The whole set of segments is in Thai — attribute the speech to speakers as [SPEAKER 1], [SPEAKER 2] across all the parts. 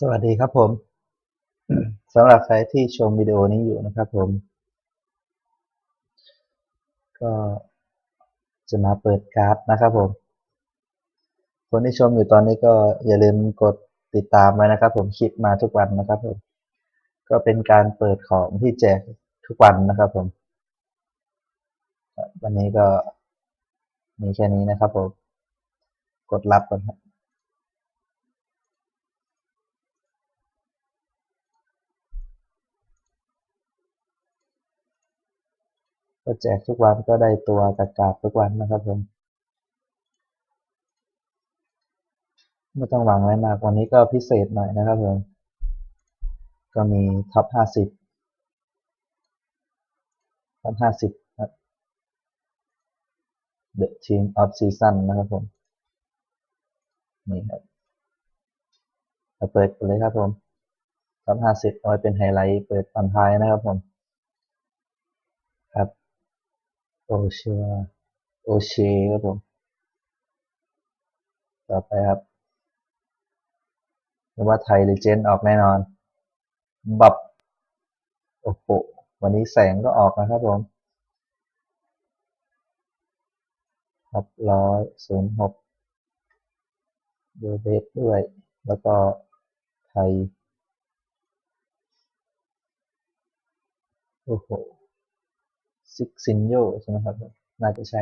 [SPEAKER 1] สวัสดีครับผมสำหรับใครที่ชมวิดีโอนี้อยู่นะครับผม ก็จะมาเปิดการ์ดนะครับผม คนที่ชมอยู่ตอนนี้ก็อย่าลืมกดติดตามไว้นะครับ ผมคลิปมาทุกวันนะครับผม ก็เป็นการเปิดของที่แจกทุกวันนะครับผม วันนี้ก็มีแค่นี้นะครับผม กดรับก่อนครับ ก็แจกทุกวันก็ได้ตัวกากาทุกวันนะครับผมไม่ต้องหวังอะไรมากวันนี้ก็พิเศษหน่อยนะครับผมก็มีท็อปห้าสิบท็อปห้าสิบครับ The Team of Season นะครับผมนี่ครับเราเปิดเลยครับผมท็อปห้าสิบเอาไว้เป็นไฮไลท์เปิดตอนท้ายนะครับผม ครับ โอเชียโอเชครับผม ต่อไปครับหรือว่าไทยเลเจนด์ออกแน่นอน บับ โอ้โห วันนี้แสงก็ออกนะครับผมครับร้อยศูนย์หกเบอร์เบสด้วย แล้วก็ไทย โอ้โห ซิกซินโยใช่ไหมครับ น่าจะใช่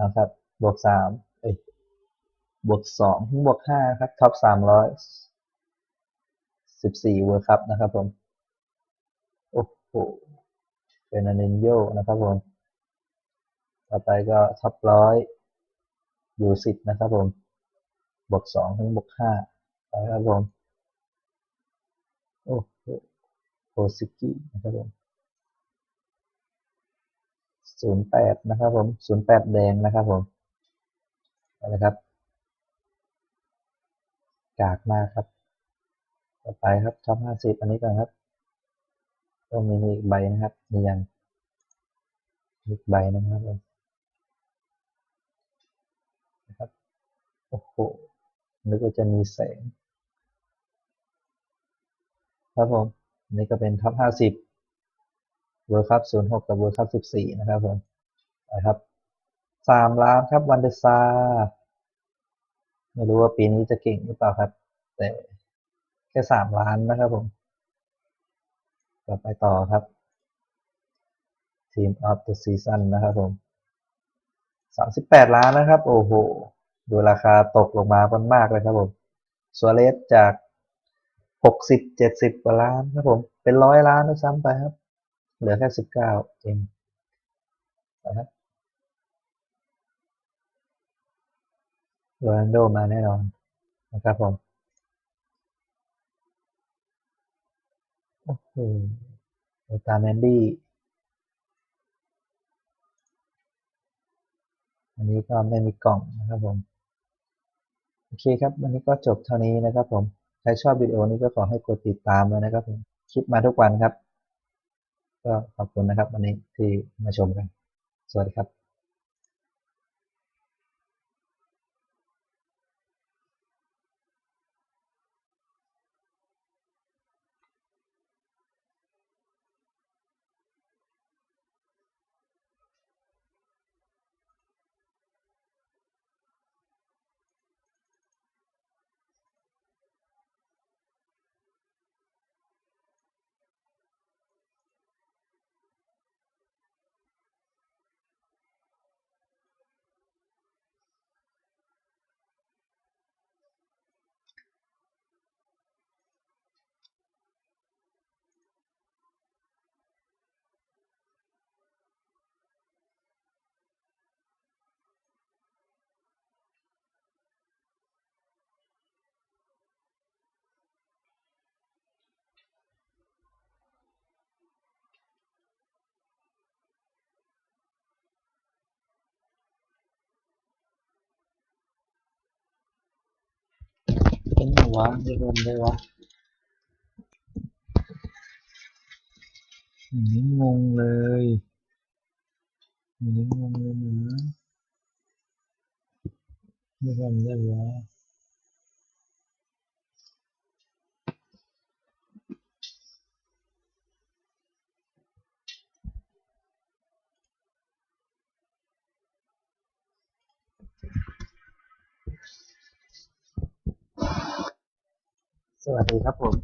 [SPEAKER 1] นะครับ บวกสามเอ้ยบวกสองถึงบวกห้าครับ ท็อปสามร้อยสิบสี่เวอร์คัพนะครับผม โอ้โหเป็นอนเนนโยนะครับผม ต่อไปก็ท็อปร้อยอยู่สิบนะครับผม บวกสองถึงบวกห้าไปครับผม โอ้โหโอซิกินะครับผม ศูนย์แปดนะครับผมศูนย์แปดแดงนะครับผมไปเลยครับกากมากครับ ต่อไปครับท็อปห้าสิบอันนี้ก่อนครับก็มีอีกใบนะครับมียังอีกใบนะครับผมนะครับโอ้โหนึกว่าจะมีแสง ครับผมนี่ก็เป็นท็อปห้าสิบ เวิร์คัพศูนย์หกกับเวิร์คัพสิบสี่นะครับผมไปครับสามล้านครับวันเดซาไม่รู้ว่าปีนี้จะเก่งหรือเปล่าครับ แต่แค่สามล้านนะครับผมก็ไปต่อครับ Team of the Season นะครับผมสามสิบแปดล้านนะครับ โอ้โห ดูราคาตกลงมาค่อนมากเลยครับผมสัวเลสจากหกสิบเจ็ดสิบกว่าล้านครับผม เป็นร้อยล้านด้วยซ้ำไปครับ เหลือแค่สิบเก้าเองนะครับโรนัลโดมาแน่นอนนะครับผมโอ้โหโอตาแมนดี้อันนี้ก็ไม่มีกล่องนะครับผม โอเคครับ วันนี้ก็จบเท่านี้นะครับผม ใครชอบวิดีโอนี้ก็ขอให้กดติดตามไว้นะครับผม คลิปมาทุกวันครับ ก็ขอบคุณนะครับ วันนี้ที่มาชมกัน สวัสดีครับ วะเรียกว่าได้วะนี่งงเลยนี่งงเลยนะเรียกว่าได้วะ สวัสดีครับผม